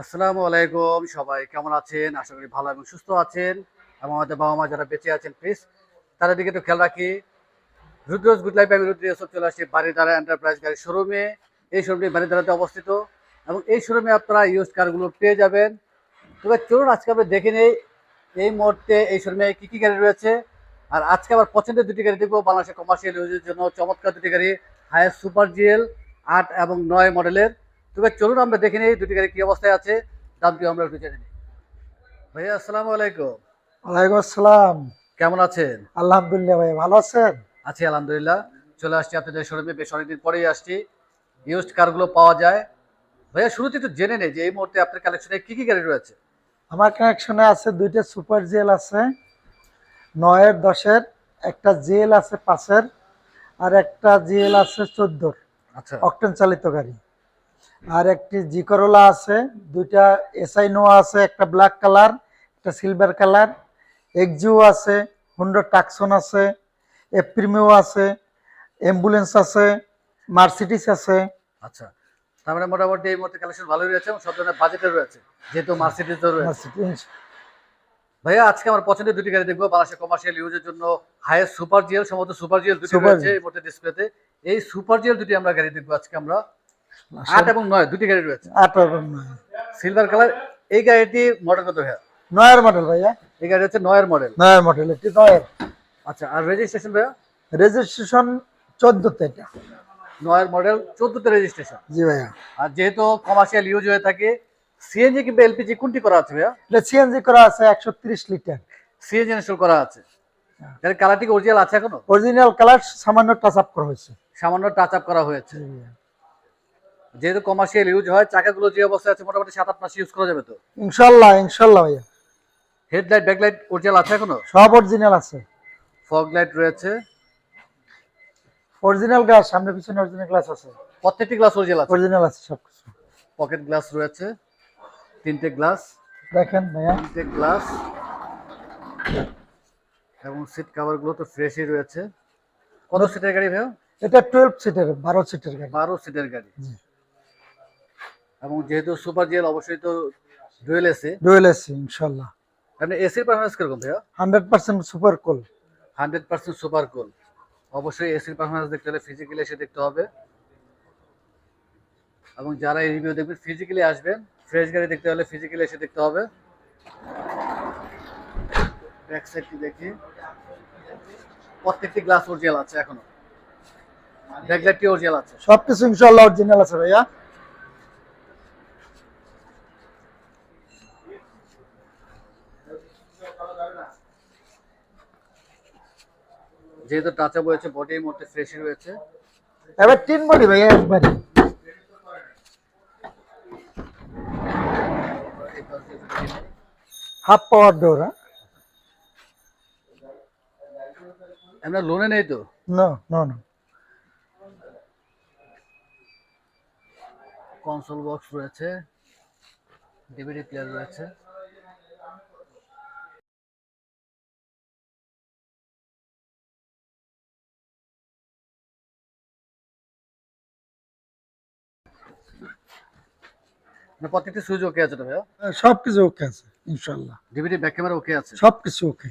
আসসালামু আলাইকুম, সবাই কেমন আছেন? আশা করি ভালো এবং সুস্থ আছেন এবং আমাদের বাবা মা যারা বেঁচে আছেন প্লিজ তাদের দিকে একটু খেয়াল রাখি। রুদ্রজ গুড লাইফ আমি রুদ্র সব চলে আসছি বাড়িধারা এন্টারপ্রাইজ গাড়ির শোরুমে এই শোরুমটি বাড়িধারাতে অবস্থিত এবং এই শোরুমে আপনারা ইউজ কারগুলো পেয়ে যাবেন। তবে চলুন, আজকে আমরা দেখে নেই এই মুহূর্তে এই শোরুমে কী কী গাড়ি রয়েছে। আর আজকে আবার পছন্দের দুটি গাড়ি দেখব, বাংলাদেশের কমার্শিয়াল ইউজের জন্য চমৎকার দুটি গাড়ি হায়ার সুপার জিএল আট এবং নয় মডেলের তবে চলুন আমরা দেখে নিই দুটি গাড়ি কি অবস্থায় আছে। দামটি আমরা একটু জেনে নিই। ভাইয়া আসসালামু আলাইকুম। ওয়ালাইকুম আসসালাম। কেমন আছেন? আলহামদুলিল্লাহ ভাই ভালো আছেন? আছি আলহামদুলিল্লাহ। চলে আসছি আপনাদের শোরুমে বেশ অনেকদিন পরেই আসছি। ইউজড কারগুলো পাওয়া যায়। ভাইয়া শুরুতে একটু জেনে নেই যে এই মুহূর্তে আপনার কালেকশনে কি কি গাড়ি রয়েছে? আমার কানেকশনে আছে দুইটা সুপার জেল আছে নয়ের দশের একটা জেল আছে পাঁচের আর একটা জেল আছে চোদ্দোর। আচ্ছা। অকটেন চালিত গাড়ি। আর একটি জি করোলা আছে দুইটা এসআই নোয়া আছে একটা ব্ল্যাক কালার একটা সিলভার কালার এক্সিও আছে হুন্ডা টাকসন আছে এপ্রিমিও আছে অ্যাম্বুলেন্স আছে মার্সিডিস আছে। আচ্ছা তার মানে মোটামুটি এই মুহূর্তে কালেকশন ভালোই রয়েছে এবং সব ধরনের বাজেটে রয়েছে যেহেতু মার্সিডিজও রয়েছে। ভাইয়া আজকে আমার পছন্দের দুটি গাড়ি দেখব বাংলাদেশের কমার্শিয়াল ইউজের জন্য হায়েস্ট সুপার জিএল সম্ভবত সুপার জিএল দুটি রয়েছে এই মুহূর্তে ডিসপ্লেতে এই সুপার জিএল দুটি আমরা গাড়ি দেখব আজকে আমরা। আট এবং নয় দুটি গাড়ি রয়েছে। আঠারো নয়। সিলভার কালার এই গাড়িটি মডেল কত ভাইয়া? নয়ের মডেল ভাইয়া। এই গাড়ি হচ্ছে নয়ের মডেল নয়ের মডেল একটি নয়ের। আচ্ছা আর রেজিস্ট্রেশন ভাইয়া? রেজিস্ট্রেশন চোদ্দতে এটা। নয়ের মডেল চোদ্দতে রেজিস্ট্রেশন জি ভাইয়া। আর যেহেতু কমার্শিয়াল ইউজ হয়ে থাকে সিএনজি কিংবা এলপিজি কোনটি করা আছে ভাইয়া? এটা সিএনজি করা আছে একশো ত্রিশ লিটার। সিএনজি ইনস্টল করা আছে। কালারটি অরিজিনাল আছে এখনও? অরিজিনাল কালার সামান্য টাচ আপ করা হয়েছে। সামান্য টাচ আপ করা হয়েছে। যেহেতু কমার্শিয়াল ইউজ হয় চাকাগুলো যে অবস্থায় আছে মোটামুটি সাত আট মাস ইউজ করা যাবে তো? ইনশাল্লাহ ইনশাল্লাহ ভাইয়া। হেডলাইট ব্যাকলাইট অরিজিনাল আছে এখনও? সব অরিজিনাল আছে। ফগ লাইট রয়েছে। অরিজিনাল গ্লাস সামনে পিছনে অরিজিনাল গ্লাস আছে। প্রত্যেকটি গ্লাস অরিজিনাল আছে? অরিজিনাল আছে সব কিছু পকেট গ্লাস রয়েছে। তিনটে গ্লাস দেখেন ভাইয়া। তিনটে গ্লাস এবং সিট কভারগুলো তো ফ্রেশই রয়েছে। কত সিটের গাড়ি ভাইয়া? এটা টুয়েলভ সিটের বারো সিটের গাড়ি। বারো সিটের গাড়ি। জি। এবং যেহেতু সুপার জিএল অবশ্যই তো ডুয়েল এসি। ডুয়েল এসি ইনশাল্লাহ। মানে এসির পারফরমেন্স কীরকম ভাইয়া? Hundred percent super cool. Hundred percent super cool. অবশ্যই এসির পারফরমেন্স দেখতে হলে ফিজিক্যালি এসে দেখতে হবে। এবং যারা এই রিভিউ দেখবেন ফিজিক্যালি আসবেন ফ্রেশ গাড়ি দেখতে হলে ফিজিক্যালি এসে দেখতে হবে। ব্যাক সাইডটি দেখি। প্রত্যেকটি গ্লাস অরিজিনাল আছে এখনও। ব্যাকলাইটটি অরিজিনাল আছে। সব কিছু ইনশাল্লাহ অরিজিনাল আছে ভাইয়া। যেহেতু টাচ আপ হয়েছে বডি মোটে ফ্রেশই রয়েছে। এবার তিন বডি ভাইয়া একবারে হাফ পাওয়ার ডোর আমরা লোনে নেই তো? না নো নো কনসোল বক্স রয়েছে ডিভিডি প্লেয়ার রয়েছে। প্রত্যেকটি সুইচ ওকে আছে তো ভাইয়া? সব কিছু ওকে আছে ডিভিডি ব্যাক ক্যামেরা ওকে আছে? সব কিছু ওকে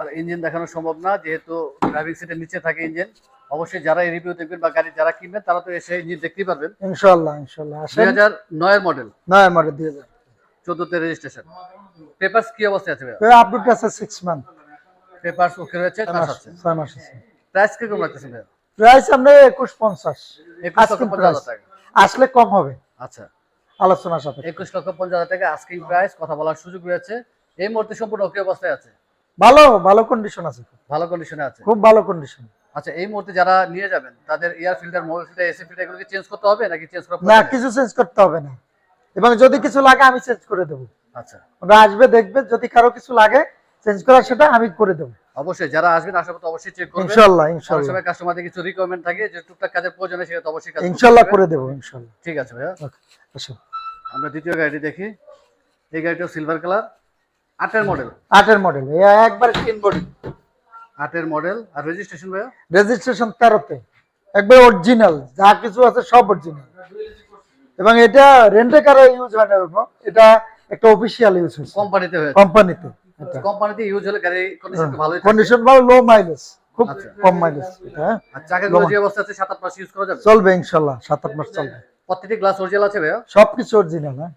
আর ইঞ্জিন দেখানো সম্ভব না যেহেতু ড্রাইভিং সিটের নিচে থাকে ইঞ্জিন অবশ্যই যারা এই রিভিউ দেখবেন বা গাড়ি যারা কিনবেন তারা তো এসে ইঞ্জিন দেখতেই পারবেন। ইনশাল্লাহ ইনশাল্লাহ দুই আসেন হাজার নয়ের মডেল নয় মডেল দুই হাজার। চোদ্দতে রেজিস্ট্রেশন পেপার্স কি অবস্থায় আছে ভাইয়া? আপডেট আছে সিক্স মান্থ পেপার্স ওকে রয়েছে কাজ আছে। ছয় মাস আছে। প্রাইস কীরকম লাগতেছে ভাইয়া? প্রাইস আমরা আসলে কম হবে। আচ্ছা। আলোচনা সাপেক্ষে। লক্ষ পঞ্চাশ হাজার টাকা প্রাইস কথা বলার সুযোগ রয়েছে। এই মুহূর্তে সম্পূর্ণ ওকে অবস্থায় আছে? ভালো ভালো কন্ডিশন আছে। ভালো কন্ডিশনে আছে? খুব ভালো কন্ডিশন আচ্ছা এই মুহূর্তে যারা নিয়ে যাবেন তাদের air filter mobile filter AC filter এগুলোকে চেঞ্জ করতে হবে নাকি চেঞ্জ করা না কিছু চেঞ্জ করতে হবে না। এবং যদি কিছু লাগে আমি চেঞ্জ করে দেবো। আচ্ছা। ওরা আসবে দেখবে যদি কারও কিছু লাগে চেঞ্জ করা সেটা আমি করে দেবো। অবশ্যই যারা আসবেন আসার পর অবশ্যই চেক করবেন। ইনশাল্লাহ অনেক ইনশাল্লাহ। সময় কাস্টমারদের কিছু রিকোয়ারমেন্ট থাকে যে টুকটাক কাজের প্রয়োজন হয় সেটা তো অবশ্যই কাজ করতে ইনশাল্লাহ করে দেবো ইনশাল্লাহ। ঠিক আছে ভাইয়া। আসো। আমরা দ্বিতীয় গাড়িটি দেখি। এই গাড়িটা সিলভার কালার আটের মডেল আটের মডেল একবার তিন বডি আটের মডেল আর রেজিস্ট্রেশন ভাইয়া? রেজিস্ট্রেশন তেরোতে। একবার অরিজিনাল যা কিছু আছে সব অরিজিনাল এবং এটা রেন্টে কারে ইউজ হয় না এটা একটা অফিসিয়াল ইউজ হচ্ছে কোম্পানিতে হয়েছে। কোম্পানিতে কোম্পানিতে ইউজ হলে গাড়ি কন্ডিশন ভালো কন্ডিশন ভালো লো মাইলেজ খুব আচ্ছা। কম মাইলেজ হ্যাঁ? আর চাকাগুলো যে অবস্থা আছে সাত আট মাস ইউজ করা যাবে? চলবে ইনশাল্লাহ সাত আট মাস চলবে। প্রত্যেকটি গ্লাস অরিজিনাল আছে ভাইয়া? সবকিছু অরিজিনাল হ্যাঁ?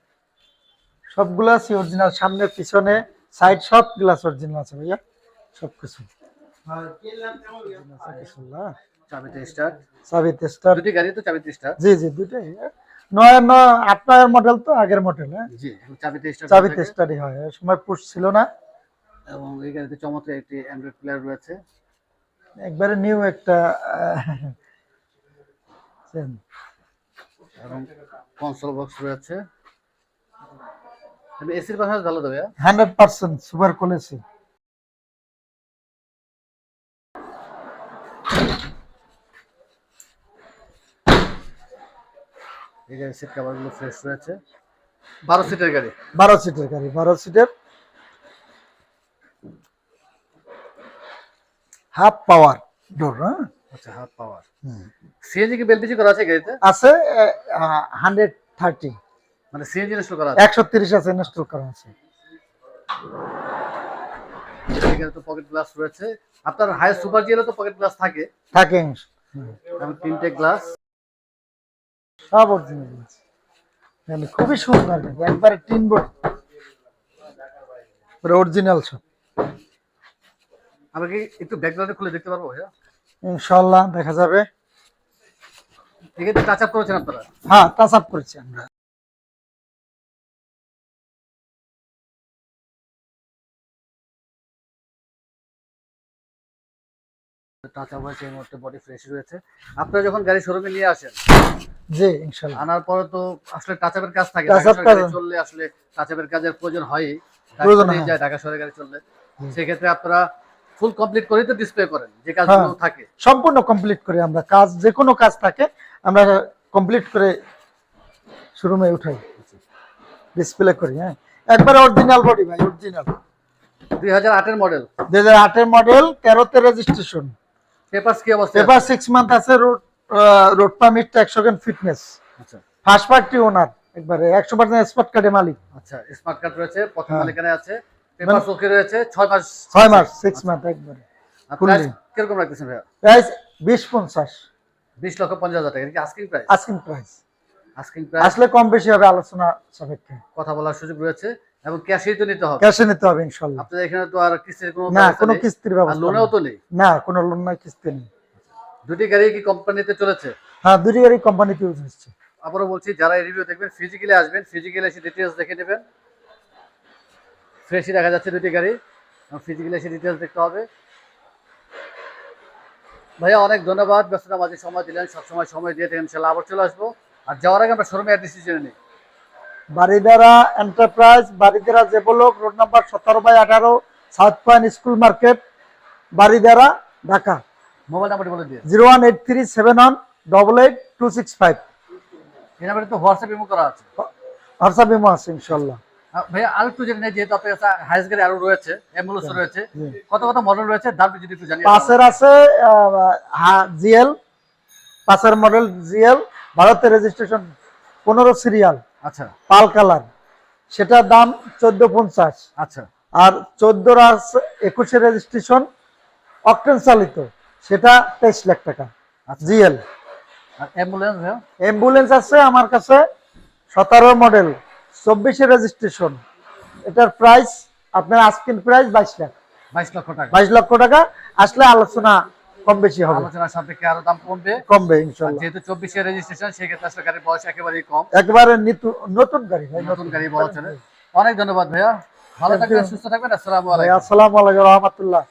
সবগুলো আছে অরিজিনাল সামনে পিছনে সাইড সব গ্লাস অরিজিনাল আছে ভাইয়া সবকিছু। ইনশাল্লাহ। চাবিতে স্টার্ট দুটি গাড়ি তো চাবিতে স্টার্ট জি জি দুটাই হ্যাঁ। নয় নয় আট মডেল তো আগের মডেল হ্যাঁ? জি চাবিতে স্টার্ট চাবি টেস্টারই হয় সময় পুশ ছিল না। এবং এই গাড়িতে চমৎকার একটি অ্যান্ড্রয়েড প্লেয়ার রয়েছে। একবারে নিউ একটা। এবং কনসোল বক্স রয়েছে। এসির পাশাপাশি ভালো ভাইয়া? হান্ড্রেড পার্সেন্ট সুপার কোয়ালিটি এই গাড়ির সিট কাভারগুলো ফ্রেশ রয়েছে। বারো সিটের গাড়ি। বারো সিটের গাড়ি বারো সিটের হাফ পাওয়ার। ডোর হ্যাঁ? আচ্ছা হাফ পাওয়ার। সিএনজি কি বেলপিজি করা আছে গাড়িতে? আছে হান্ড্রেড থার্টি মানে সিএনজি ইনস্টল করা আছে? একশো তিরিশ আছে ইনস্টল করা আছে। এখানে তো পকেট গ্লাস রয়েছে। আপনার হাই সুপার জিএলে তো পকেট গ্লাস থাকে। থাকে এবং তিনটে গ্লাস সব অরিজিনাল আছে মানে খুবই সুন্দর একবারে তিন বোর্ড। অরিজিনাল সব। আমরা কি একটু ব্যাকগ্রাউন্ডে খুলে দেখতে পারব ভাইয়া? দেখা যাবে। এখানে টাচ আপ করেছেন আপনারা? হ্যাঁ টাচ আপ করেছি আমরা। টাচ আপ হয়েছে এই মুহূর্তে বডি ফ্রেশ রয়েছে আপনারা যখন গাড়ি শোরুমে নিয়ে আসেন জি ইনশাল্লাহ আনার পরে তো আসলে টাচ আপের কাজ থাকে। গাড়ি চললে আসলে টাচ আপের কাজের প্রয়োজন হয় প্রয়োজন হয়। যায় ঢাকা শহরে গাড়ি চললে। সেক্ষেত্রে আপনারা ফুল কমপ্লিট করেই তো ডিসপ্লে করেন যে কাজগুলো হ্যাঁ। থাকে। সম্পূর্ণ কমপ্লিট করি আমরা কাজ যে কোনো কাজ থাকে আমরা কমপ্লিট করে শোরুমে উঠাই। ডিসপ্লে করি হ্যাঁ। একবারে অরিজিনাল বডি ভাই অরিজিনাল দুই হাজার আটের মডেল দুই হাজার আটের মডেল তেরোতে রেজিস্ট্রেশন পেপারস কি অবস্থা? পেপার সিক্স মান্থ আছে রোড রোড পারমিট একশো খান ফিটনেস আচ্ছা। ফার্স্ট পার্টি ওনার একবারে। একশো পার্সেন্ট স্পট কার্ডে মালিক। আচ্ছা স্মার্ট কার্ড রয়েছে প্রথম হ্যাঁ। মালিকানায় আছে। পেপার ওকে রয়েছে ছয় মাস ছয় মাস সিক্স মান্থ একবারে কীরকম রাখতেছেন ভাইয়া? প্রাইস বিশ পঞ্চাশ। বিশ লক্ষ পঞ্চাশ হাজার টাকা কি asking price asking price asking price আসলে কম বেশি হবে আলোচনা সাপেক্ষে। কথা বলার সুযোগ রয়েছে এবং ক্যাশেই তো নিতে হবে। ক্যাশে নিতে হবে ইনশাল্লাহ। আপনাদের এখানে তো আর কিস্তির কোনো না কোনো। কিস্তির ব্যবস্থা লোনেও। তো নেই? না কোনো লোন নাই কিস্তি নেই। দুটি গাড়ি কি কোম্পানিতে চলেছে? হ্যাঁ দুটি গাড়ি কোম্পানিতে আবারও বলছি যারা এই রিভিউ দেখবেন ফিজিক্যালি আসবেন ফিজিক্যালি এসে ডিটেলস দেখে নেবেন। ফ্রেশই দেখা যাচ্ছে দুটি গাড়ি। ফিজিক্যালি এসে ডিটেলস দেখতে হবে। ভাইয়া অনেক ধন্যবাদ। ব্যস্ততা মাঝে সময় দিলেন। সবসময় সময় দিয়ে থাকেন ইনশাল্লাহ আবার চলে আসব। আর যাওয়ার আগে আমরা শোরুমে অ্যাড্রেস জেনে নিই। Baridhara enterprise Baridhara J block road number সতেরো বাই আঠারো south point school market Baridhara Dhaka. Mobile নাম্বারটি বলে দিয়ে zero one eight three seven one double eight two six five. এই নাম্বারে তো হোয়াটসঅ্যাপ ইমো করা আছে। হোয়াটসঅ্যাপ ইমো আছে ইনশাল্লাহ। ভাইয়া আর একটু জেনে নেই যেহেতু আপনার কাছে হাইস গাড়ি আরও রয়েছে অ্যাম্বুলেন্স রয়েছে কত কত মডেল রয়েছে? দাম যদি একটু জানিয়ে পাঁচের আছে জিএল পাঁচের মডেল জিএল ভারতের রেজিস্ট্রেশন পনেরো সিরিয়াল আচ্ছা। পাল কালার সেটার দাম চোদ্দ পঞ্চাশ। আচ্ছা। আর চোদ্দোর আছে একুশে রেজিস্ট্রেশন অকটেন চালিত সেটা তেইশ লাখ টাকা আচ্ছা। জিএল। আর অ্যাম্বুলেন্স অ্যাম্বুলেন্স আছে আমার কাছে সতেরো মডেল চব্বিশে রেজিস্ট্রেশন এটার প্রাইস আপনার আস্কিন প্রাইস বাইশ লাখ। বাইশ লক্ষ টাকা। বাইশ লক্ষ টাকা। আসলে আলোচনা কম বেশি হবে। আলোচনার সাপেক্ষে আরও দাম কমবে। কমবে আর ইনশাল্লাহ যেহেতু চব্বিশের রেজিস্ট্রেশন সেক্ষেত্রে আসলে গাড়ির বয়স একেবারেই কম। একবারে নিতু- নতুন গাড়ি ভাই নতুন গাড়ি বলা চলে অনেক ধন্যবাদ ভাইয়া। ভালো থাকবেন সুস্থ থাকবেন। আসসালামু আলাইকুম। আসসালামু আলাইকুম রহমতুল্লাহ।